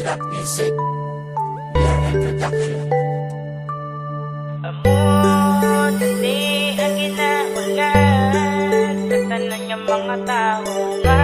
Rap Music BRM Production Amo, dali ang ginaulan Sa tanan niya mga tao nga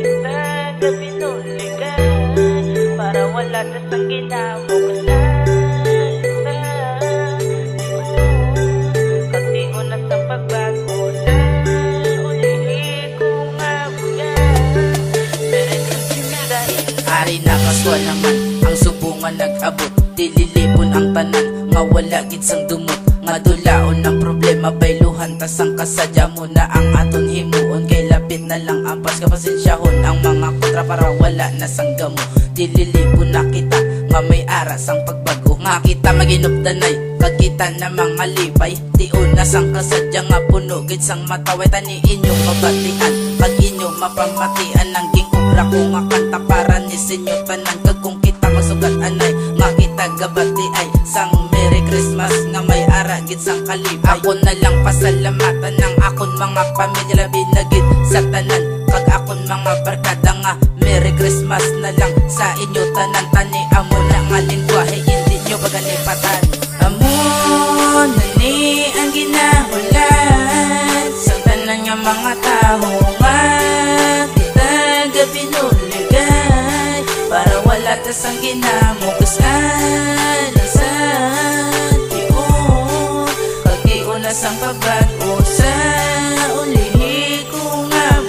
Kita gabi nuligan Para wala na sa ginamukasan Ari na kaswa naman Ang subungan nag-abot. Dililipon ang tanan Nga wala gid sang dumot. Nga dulaon ang problema Bayluhan tas ang kasadya mo na ang aton himuon. Kay lapit na lang ang pas Kapasensyahon ang mga kontra Para wala na sang gamo Dililipon na kita Nga may aras ang pagbago. Nga kita maginupdanay Kag kita na mga lipay Di una sang kasadya nga puno. Sang mataway Tani inyo mabatian. Kag inyo mapamatian Ang ging obra ko nga kanta Para ni sinyo tanan Kag kung kita masugat anay Nga kita gabati ay Sang Merry Christmas Nga may ara. Gid sang kalipay Ako na lang pasalamatan Ng akon mga pamilya. Labi na sa tanan Kag akon mga barkada nga Merry Christmas na lang Sa inyo tanan. Tani amo na nga lingwahe Hindi nyo pagalipatan gabi nuligay Para wala tas ang ginamukusan Sa tiyo Pag-iuna sang pagbago Sa ulihi ko nga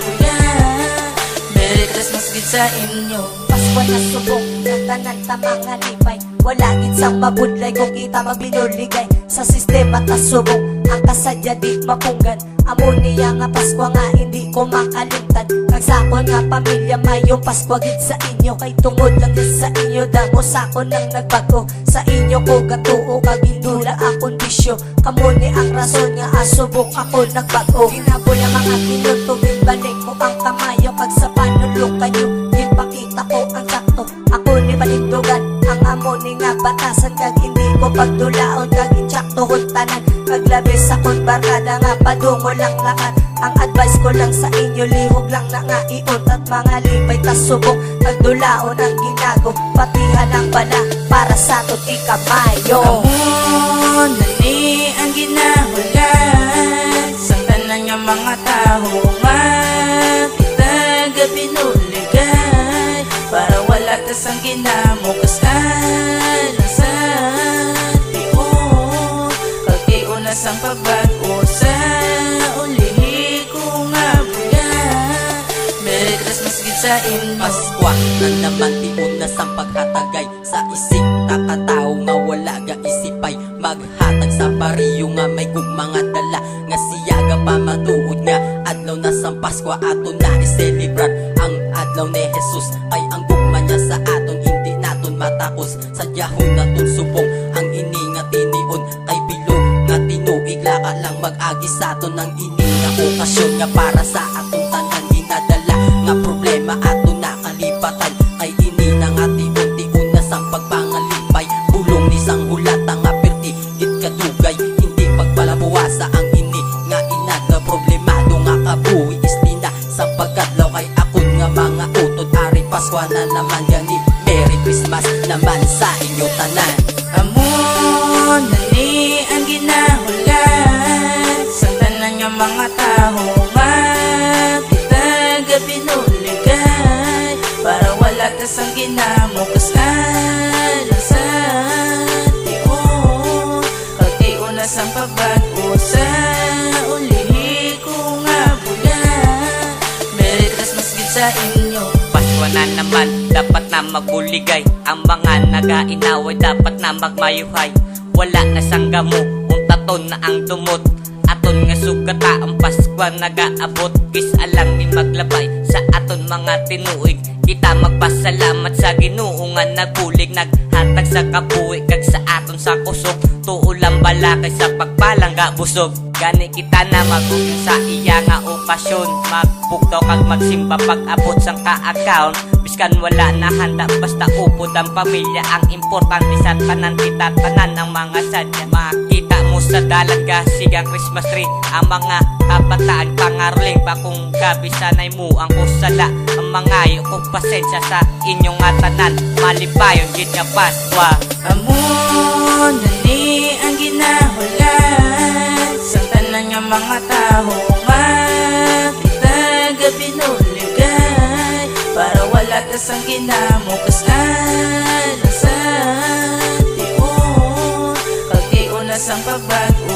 Merry Christmas gid sa inyo. Pasko na subok na tanan ta mga lipay Wala gid sang mabudlay kung kita magbinuligay Sa sistema ta subok ang kasadya di mapunggan Amo niya nga Pasko nga hindi ko makalimtan. Kag sakon nga pamilya mayong Pasko gid sa inyo. Kay tungod lang gid sa inyo Damo sakon nang nagbago. Sa inyo ko gatuo kag indula akong bisyo Kamo ni ang rason nga asubok ako nagbago. Hinabol ang mga minuto balik ko ang kamayo. Kag sa panulong kayo pagdulaon Kag insakto kong tanan. Kag labis akong barkada nga Padungo lang lakat Ang advice ko lang sa inyo Lihog lang na nga iot At mga lipay tasubok Kag dulaon ang ginago. Patihan ang bala Para sa tot ikamayo. Amo na ni ang ginahulan Sa tanan nga mga tao nga Kita gabi Para wala tas ang ginamukasan Sa inyo Paskwa na naman tiun na sang paghatagay Sa isip. Kakatao nga wala ga isipay. Maghatag sa pariyo nga may mga dala. Nga siyaga pa matuod nga Adlaw na sang Paskwa. Ato na iselebrar Ang adlaw ni Jesus. Ay ang gugma niya sa aton Hindi naton matapos. Sa diyahon naton subong Ang ini nga tinion ay bilog nga tinuig Laka lang mag-agi sa aton ang ini nga okasyon nga para sa aton problema ato Para wala tas ang ginamukasan Sa tiyo Pag-iuna sang pagbago Sa ulihi ko nga bulan Merry Christmas gid sa inyo. Pasko na naman, dapat na magbuligay Ang mga nagainaway, dapat na magmayuhay. Wala na sangga mo, untaton na ang dumot. Aton nga sugata ang Pasko nagaabot. Kis alang ni maglabay sa aton mga tinuig Kita magpasalamat sa ginoo nga nagbulig Naghatag sa kabuhi kag sa aton sa kusog. Tuulang balakay sa pagpalangga busog. Gani kita na maguging sa iya nga okasyon. Magpugtaw kag magsimba pag abot sang ka-account. Biskan wala na handa basta upod ang pamilya. Ang importante sa tanan kita tanan ang mga sadya sa dalaga sigang Christmas tree. Ang mga kabataan pangaroling pa kung gabi sanay mo ang kusala. Ang mga ko pasensya sa inyong atanan Malipayon gid nga Paskwa Amo na ni ang ginahulan Sa tanan nga mga tao? Nga Kita gabi nuligay Para wala ta sang ginamukasan